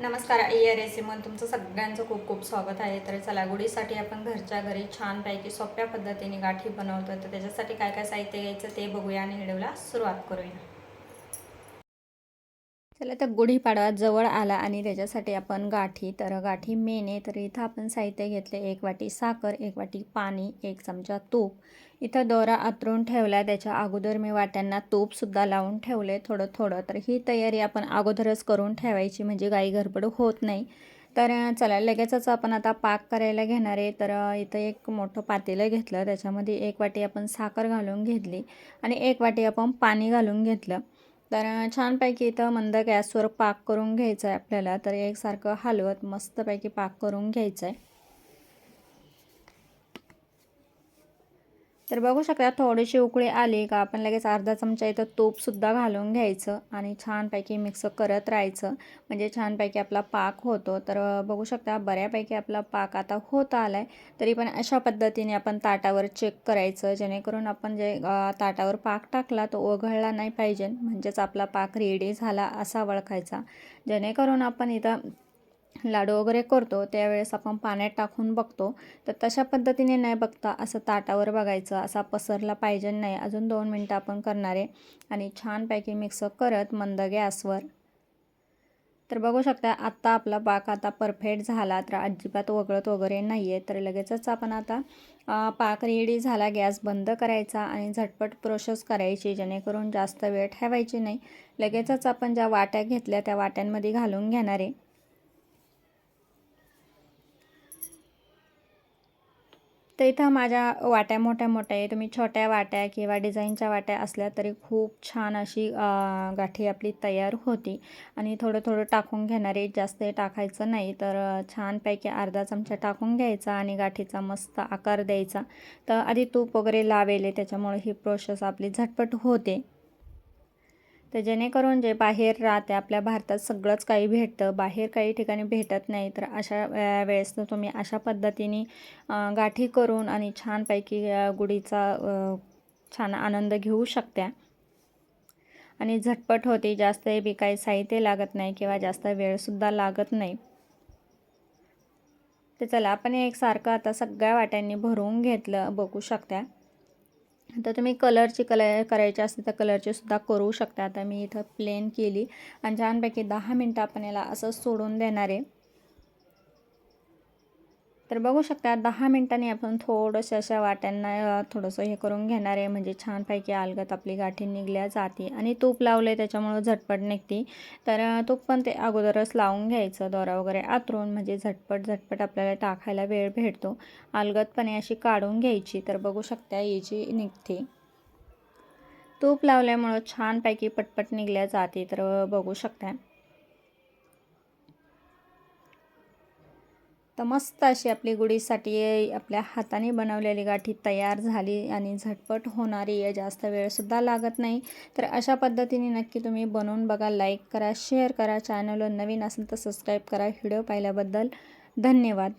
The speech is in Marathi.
नमस्कार या रेसिपीमध्ये तुमचं सगळ्यांचं खूप खूप स्वागत आहे. तर चला गुढीसाठी आपण घरच्या घरी छानपैकी सोप्या पद्धतीने गाठी बनवतो तर त्याच्यासाठी काय काय साहित्य घ्यायचं ते बघूया आणि व्हिडिओला सुरुवात करूया. चला तर गुढीपाडवा जवळ आला आणि त्याच्यासाठी आपण गाठी तर गाठी मेन आहे तर इथं आपण साहित्य घेतले. एक वाटी साखर एक वाटी पाणी एक चमचा तूप. इथं दोरा आतरून ठेवला त्याच्या अगोदर मी वाट्यांना तूपसुद्धा लावून ठेवले थोडं थोडं. तर ही तयारी आपण अगोदरच करून ठेवायची म्हणजे गाई गडबड होत नाही. तर चला लगेचच आपण आता पाक करायला घेणार आहे. तर इथं एक मोठं पातेलं घेतलं. त्याच्यामध्ये एक वाटी आपण साखर घालून घेतली आणि एक वाटी आपण पाणी घालून घेतलं. तर छानपैकी इथं मंद गॅसवर पाक करून घ्यायचं आहे आपल्याला. तर एकसारखं हलवत मस्तपैकी पाक करून घ्यायचं आहे तर बघू शकता थोडीशी उकळी आली का आपण लगेच अर्धा चमचा इथं तूपसुद्धा घालून घ्यायचं आणि छानपैकी मिक्स करत राहायचं. म्हणजे छानपैकी आपला पाक होतो. तर बघू शकता बऱ्यापैकी आपला पाक आता होत आला आहे तरी पण अशा पद्धतीने आपण ताटावर चेक करायचं. जेणेकरून आपण जे ताटावर पाक टाकला तो ओघळला नाही पाहिजे. म्हणजेच आपला पाक रेडी झाला असा ओळखायचा जेणेकरून आपण इथं लाडू वगैरे करतो त्यावेळेस आपण पाण्यात टाकून बघतो. तर तशा पद्धतीने नाही बघता असं ताटावर बघायचं असा पसरला पाहिजे नाही. अजून दोन मिनटं आपण करणार आहे. आणि छानपैकी मिक्स करत मंद गॅसवर. तर बघू शकता आत्ता आपला पाक आता परफेक्ट झाला. तर अजिबात वगळत वगैरे नाही आहे तर लगेचच आपण आता पाक रेडी झाला गॅस बंद करायचा आणि झटपट प्रोसेस करायची जेणेकरून जास्त वेळ ठेवायची नाही. लगेचच आपण ज्या वाट्या घेतल्या त्या वाट्यांमध्ये घालून घेणार आहे. तर इथं माझ्या वाट्या मोठ्या मोठ्या आहे. तुम्ही छोट्या वाट्या किंवा डिझाईनच्या वाट्या असल्या तरी खूप छान अशी गाठी आपली तयार होती. आणि थोडं थोडं टाकून घेणारे जास्त टाकायचं नाही तर छानपैकी अर्धा चमचा टाकून घ्यायचा आणि गाठीचा मस्त आकार द्यायचा. तर आधी तूप वगैरे लावेले त्याच्यामुळे ही प्रोसेस आपली झटपट होते. तर जेणेकरून जे बाहेर राहते आपल्या भारतात सगळंच काही भेटतं बाहेर काही ठिकाणी भेटत नाही तर अशा वेळेस तुम्ही अशा पद्धतीने गाठी करून आणि छानपैकी गुढीचा छान आनंद घेऊ शकत्या आणि झटपट होते जास्त बी काही साहित्य लागत नाही किंवा जास्त वेळसुद्धा लागत नाही. तर चला आपण एकसारखं आता सगळ्या वाट्यांनी भरून घेतलं बघू शकत्या तर तुम्ही कलरची कलर करायची असते तर कलरची सुद्धा करू शकता. आता मी इथं प्लेन केली. आणि छानपैकी दहा मिनटं आपण याला असं सोडून देणार आहे. तर बघू शकता दहा मिनटांनी आपण थोडंसं अशा वाट्यांना थोडंसं हे करून घेणार आहे. म्हणजे छानपैकी अलगत आपली गाठी निघल्या जाते आणि तूप लावलं आहे त्याच्यामुळं झटपट निघते. तर तूप पण ते अगोदरच लावून घ्यायचं दोरा वगैरे आतरून. म्हणजे झटपट झटपट आपल्याला टाकायला वेळ भेटतो. अलगतपणे अशी काढून घ्यायची. तर बघू शकता याची निघते. तूप लावल्यामुळं छानपैकी पटपट निघल्या जाते. तर बघू शकता. तर मस्त अशी आपली गुढीसाठी आपल्या हाताने बनवलेली गाठी तयार झाली आणि झटपट होणारी आहे. जास्त वेळसुद्धा लागत नाही. तर अशा पद्धतीने नक्की तुम्ही बनवून बघा लाईक करा शेअर करा. चॅनलवर नवीन असेल तर सबस्क्राईब करा. व्हिडिओ पाहिल्याबद्दल धन्यवाद.